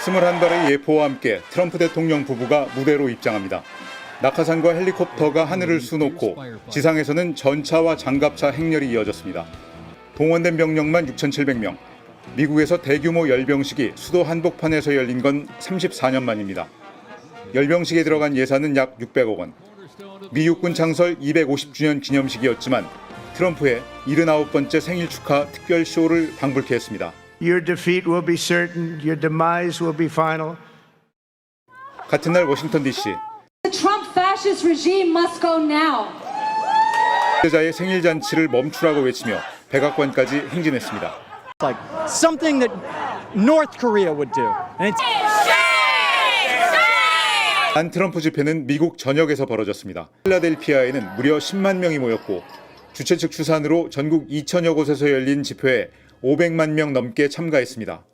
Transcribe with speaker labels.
Speaker 1: 21발의 예포와 함께 트럼프 대통령 부부가 무대로 입장합니다. 낙하산과 헬리콥터가 하늘을 수놓고 지상에서는 전차와 장갑차 행렬이 이어졌습니다. 동원된 병력만 6,700명. 미국에서 대규모 열병식이 수도 한복판에서 열린 건 34년 만입니다. 열병식에 들어간 예산은 약 600억 원. 미 육군 창설 250주년 기념식이었지만 트럼프의 79번째 생일 축하 특별 쇼를 방불케 했습니다.
Speaker 2: Your defeat will be certain, your demise will be final.
Speaker 1: 같은 날 워싱턴 DC
Speaker 3: The Trump fascist regime must go now.
Speaker 1: 피해자의 생일 잔치를 멈추라고 외치며 백악관까지 행진했습니다.
Speaker 4: like something that North Korea would do. And it's
Speaker 1: 안 트럼프 집회는 미국 전역에서 벌어졌습니다. 필라델피아에는 무려 10만 명이 모였고 주최 측 추산으로 전국 2천여 곳에서 열린 집회에 500만 명 넘게 참가했습니다.